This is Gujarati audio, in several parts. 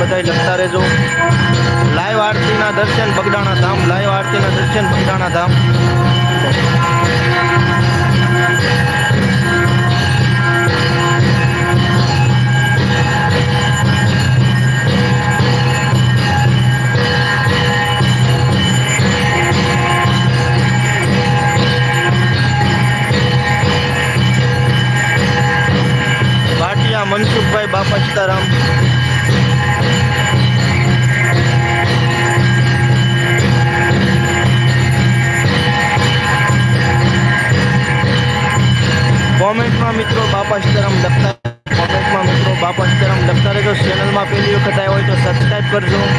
બધાય લખતા રહેજો. લાઈવ આરતીના દર્શન બગડાણા ધામ, લાઈવ આરતીના દર્શન બગડાણા ધામ. મનસુખભાઈ બાપા સીતારામ. but it all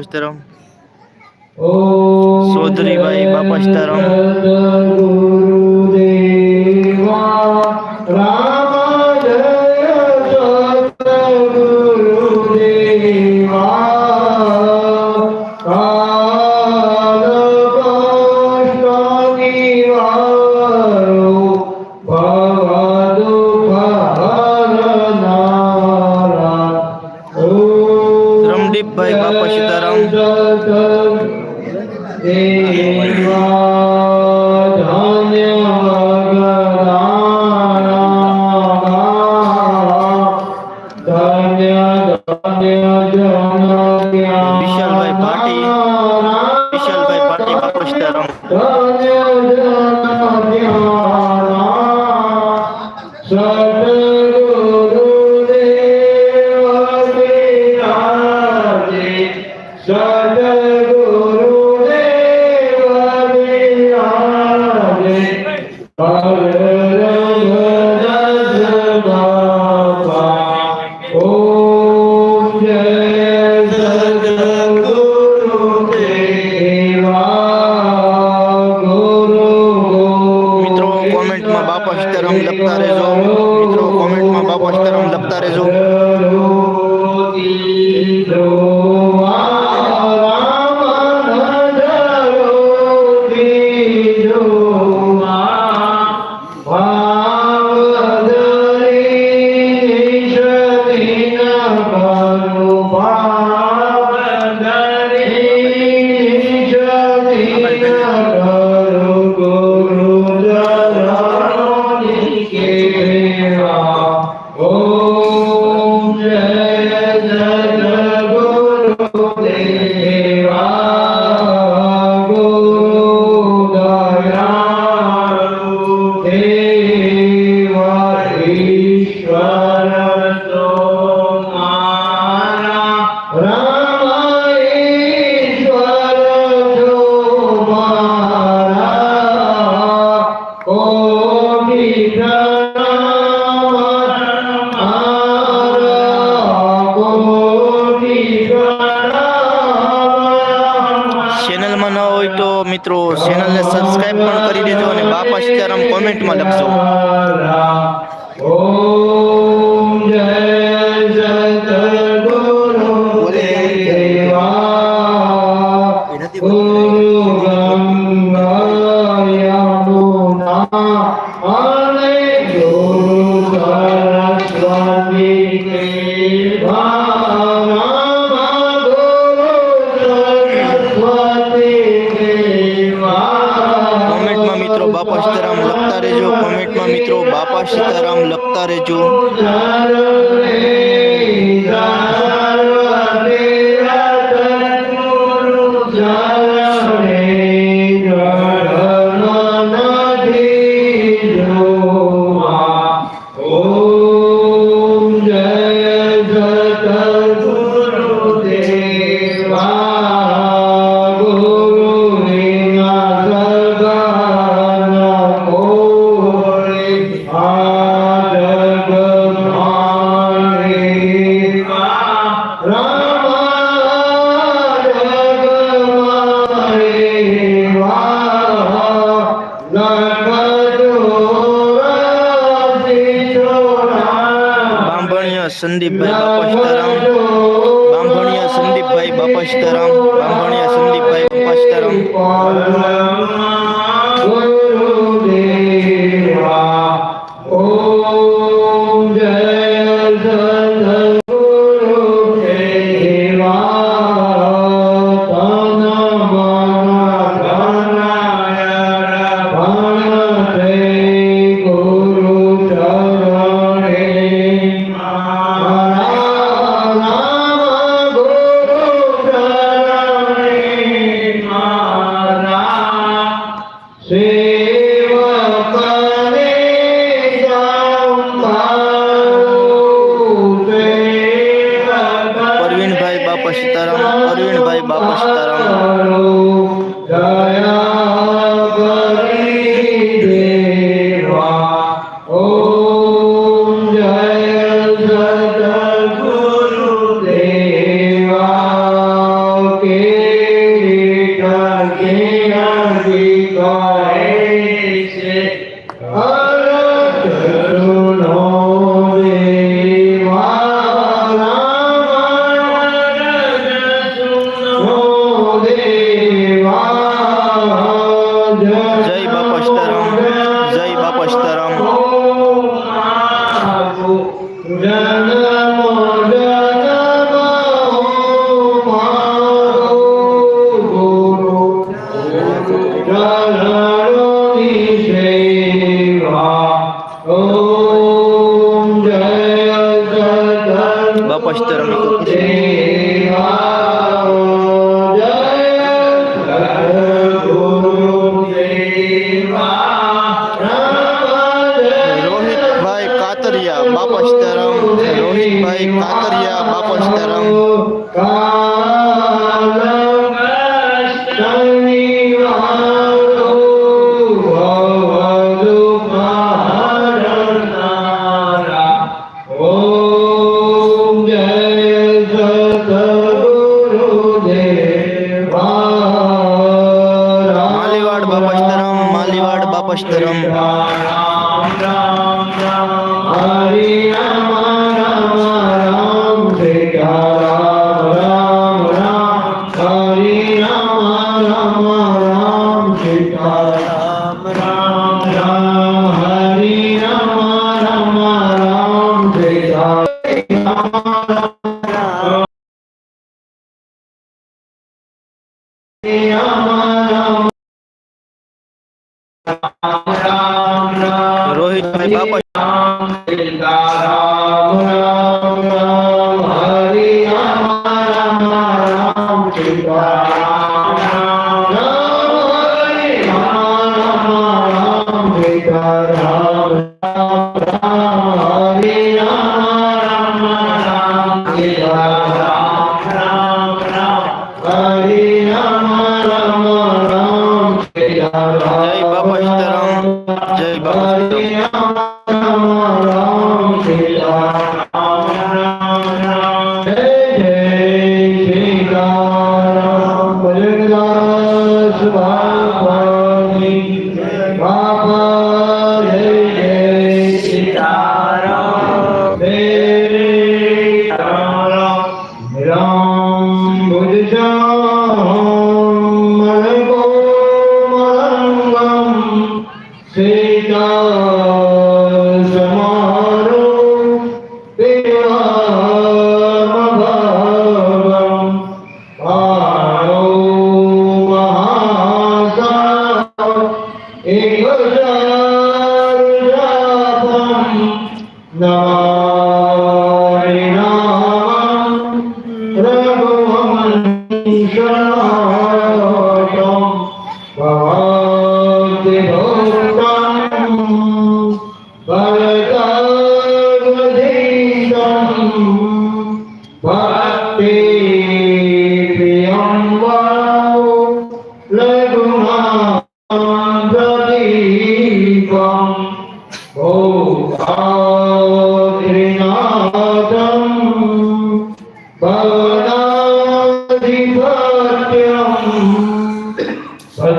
બાપા સીતારામ. ચૌધરીભાઈ બાપા સ્તરમ. ચેનલને સબસ્ક્રાઈબ પણ કરી દેજો અને બાપા સીતારામ કોમેન્ટમાં લખજો.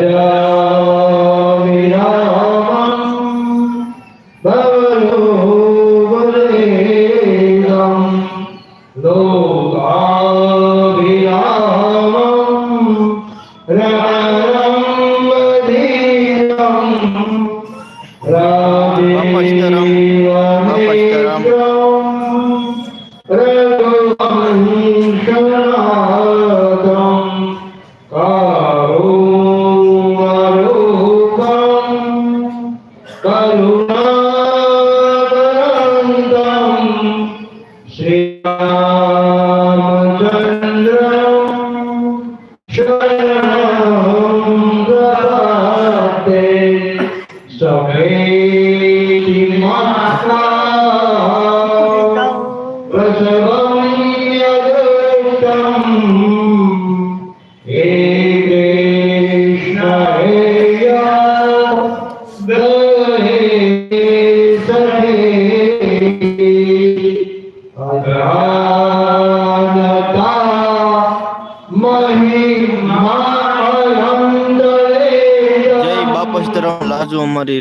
Raja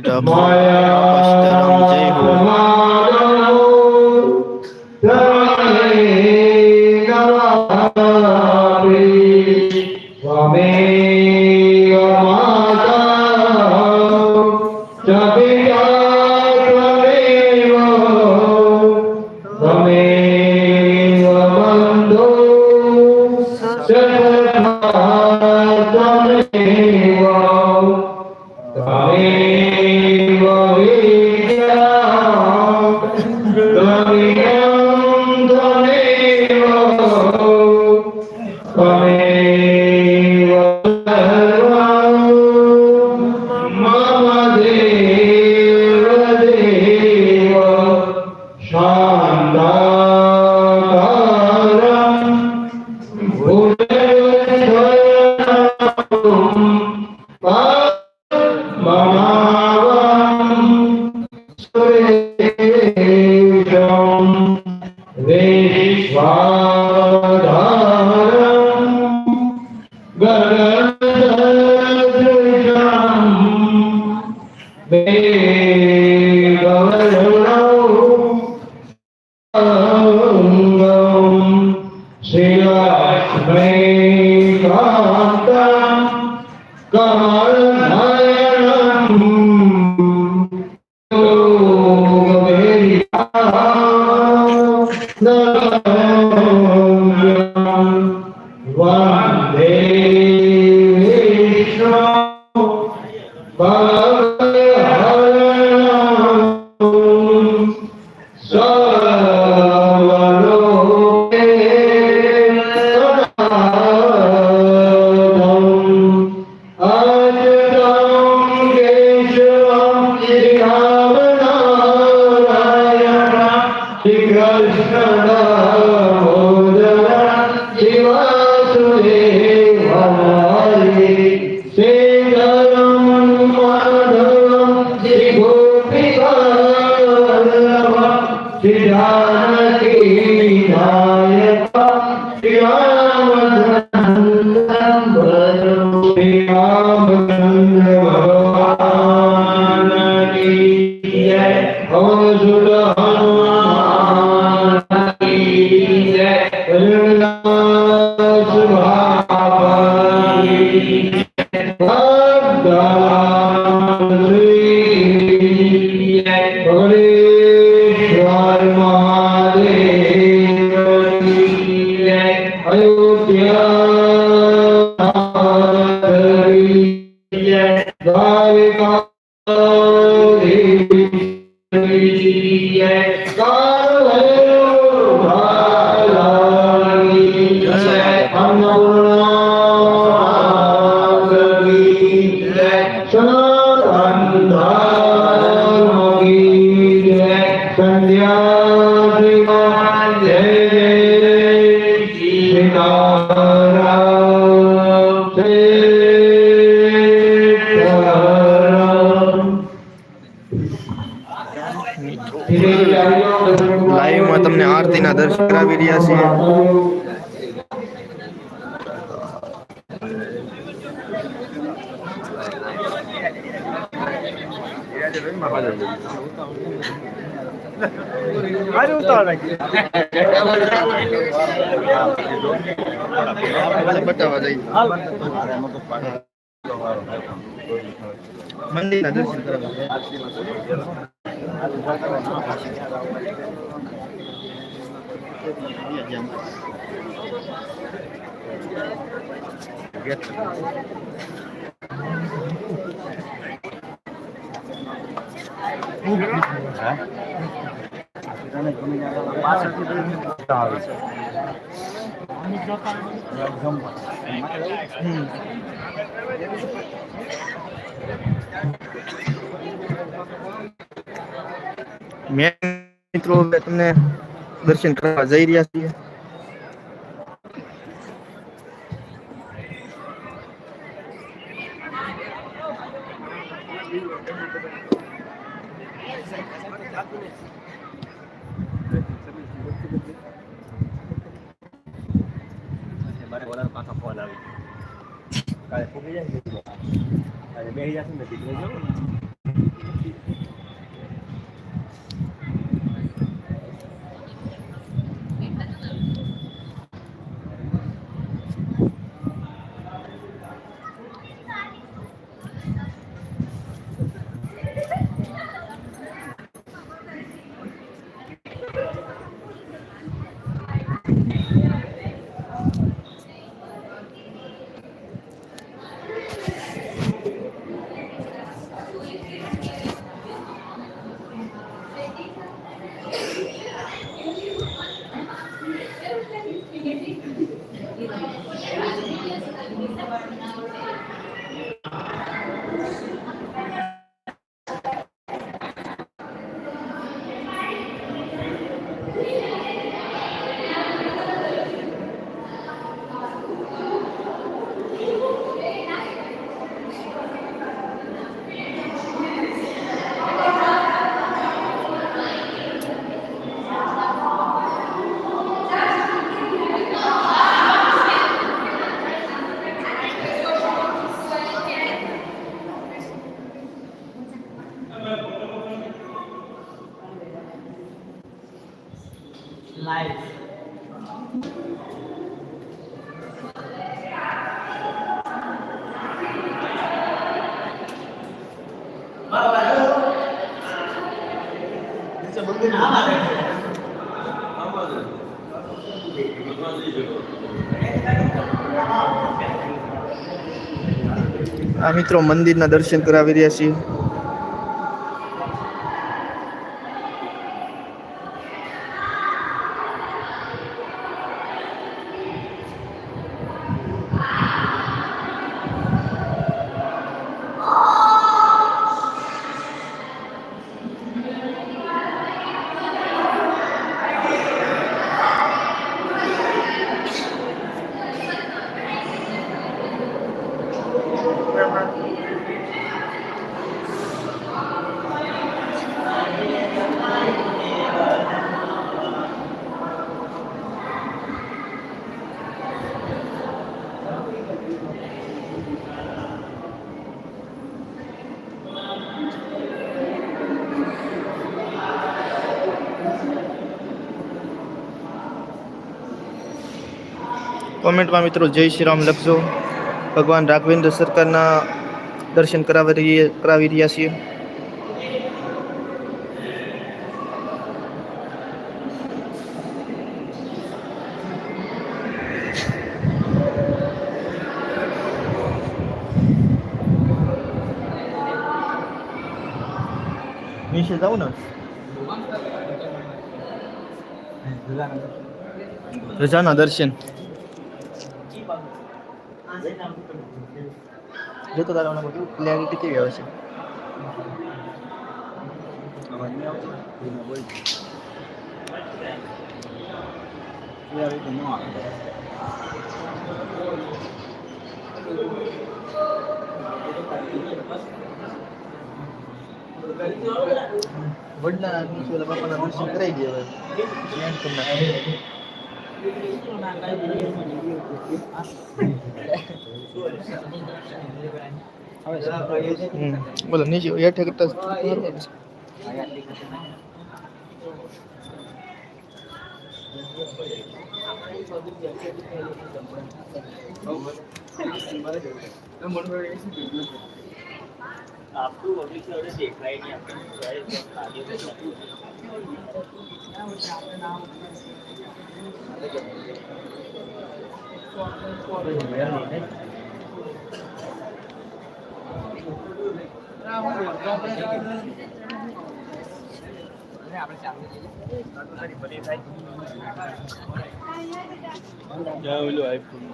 Double. God. રહ્યા છીએ. અરે ઉતાર બતાવવા જઈએ મંદિરના દર્શન કરવા. મેં મિત્રો તમને દર્શન કરવા જઈ રહ્યા છીએ. આ મિત્રો મંદિરના દર્શન કરાવી રહ્યા છીએ. કોમેન્ટમાં મિત્રો, જય શ્રી રામ. લખજો. ભગવાન રાઘવેન્દ્ર સરકારના દર્શન કરાવી રહી- કરાવી રહ્યા છીએ. નીચે જાઉં ને. રજાના દર્શન. જો તારે મને બધું ક્લેરિટી કેવી આવે છે? વડના આદમી બાપાના દર્શન કરાઈ દે હવે ધ્યાન કરી નાખે. હમ. બોલો નીચે હેઠે કરતા સારું છે. approval which you already applied in Yeah, we look iPhone.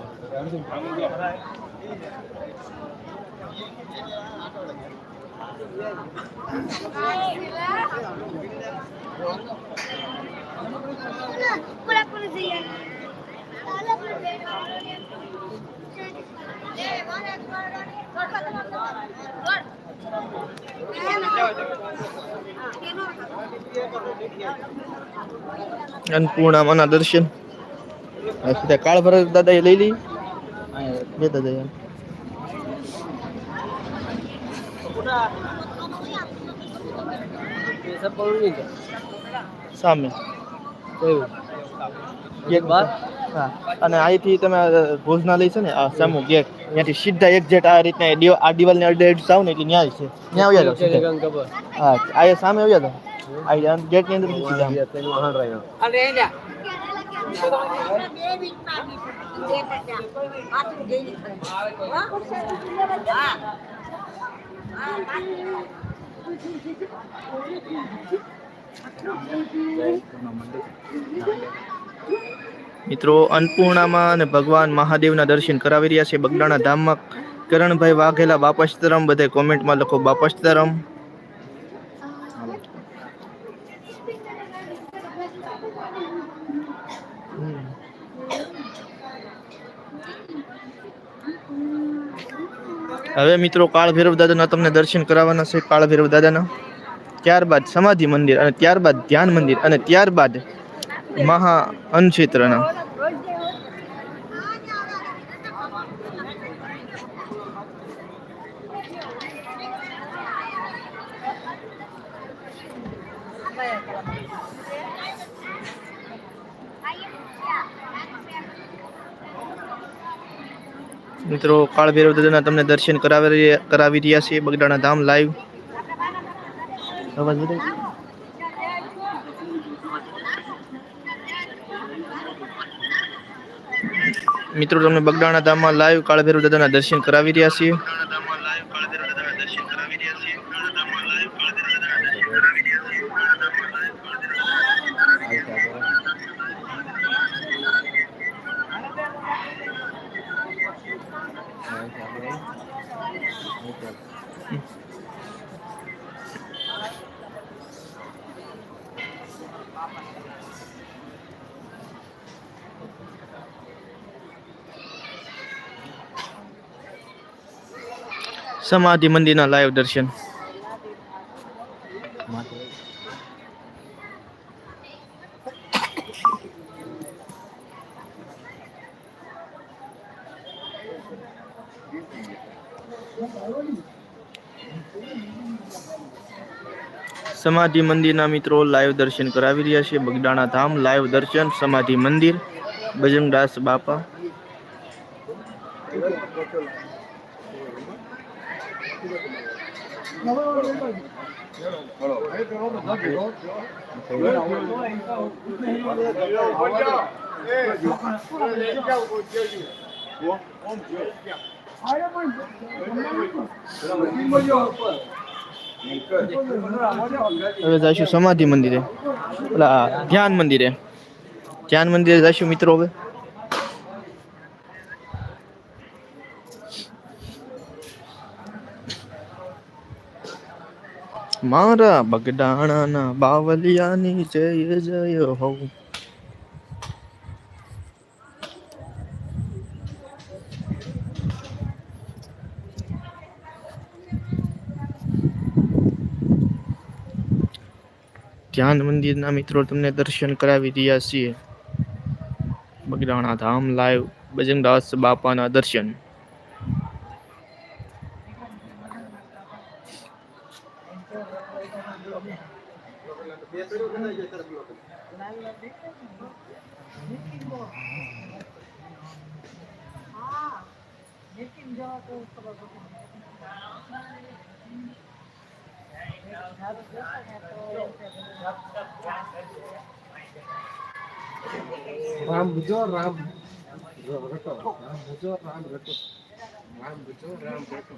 અન્નપૂર્ણામાના દર્શન. કાળભર દાદા એ લઈ લઈ. બે દાદા સામે. ગેટ બાર? હા. અને અહીંથી તમે ભોજના ભોજનાલય છે ને આ સામુ ગેટ. ત્યાંથી સીધા એક જેટ આ રીતના આ દિવાલની અડધે અડ જાવ ને એટલે ન્યાય છે. ત્યાં આવ્યા જાવ હા આ સામે આવ્યા જાવ આ ગેટની અંદર સીધા આમ. મિત્રો, અન્નપૂર્ણામાં અને ભગવાન મહાદેવના દર્શન કરાવી રહ્યા છે બગડાણા ધામમાં. કરણભાઈ વાઘેલા બાપસ્તરમ, બધે કોમેન્ટમાં લખો બાપસ્તરમ. હવે મિત્રો કાળ ભૈરવ દાદાના તમને દર્શન કરાવવાના છે. કાળ ભૈરવ દાદાના. ત્યારબાદ સમાધિ મંદિર અને ત્યારબાદ ધ્યાન મંદિર અને ત્યારબાદ મહા અન્નક્ષેત્રના મિત્રો કાળ ભૈરવ દાદાના તમને દર્શન કરાવી રહ્યા- કરાવી રહ્યા છે બગડાણા ધામ લાઈવ મિત્રો, તમને બગડાણા ધામમાં લાઈવ કાળભૈરવ દાદાના દર્શન કરાવી રહ્યા છીએ. સમાધિ મંદિરના લાઈવ દર્શન. સમાધિ મંદિરના મિત્રો લાઈવ દર્શન કરાવી રહ્યા છે. બગડાણા ધામ લાઈવ દર્શન, સમાધિ મંદિર, બજરંગદાસ બાપા. હવે જઈશું સમાધિ મંદિરે. પેલા ધ્યાન મંદિરે. ધ્યાન મંદિરે જઈશું મિત્રો હવે. મારા બગડાણાના બાવલિયાની જય જય હો. ધ્યાન મંદિરના મિત્રો તમને દર્શન કરાવી રહ્યા છીએ. બગડાણા ધામ લાઈવ બજરંગદાસ બાપાના દર્શન. રામ ભજો રામ રટો રામ ભજો રામ રટો રામ ભજો રામ રટો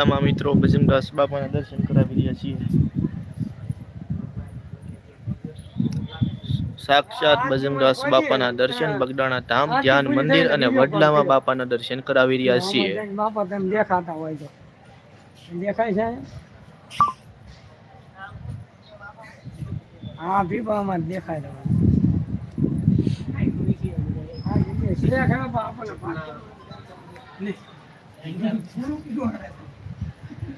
વડલામાં મિત્રો ભજનદાસ બાપાના દર્શન કરાવી રહ્યા છીએ સાક્ષાત બજમદાસ બાપાના દર્શન બગડાણા ધામ ધ્યાન મંદિર અને વડલામાં બાપાના દર્શન કરાવી રહ્યા છીએ બાપા તેમ દેખાતા હોય તો દેખાય છે હા પીપામાં દેખાય તમારે હા, છે ખરા બાપાને પાછળ. લે. થોડુંક કીધું હારે.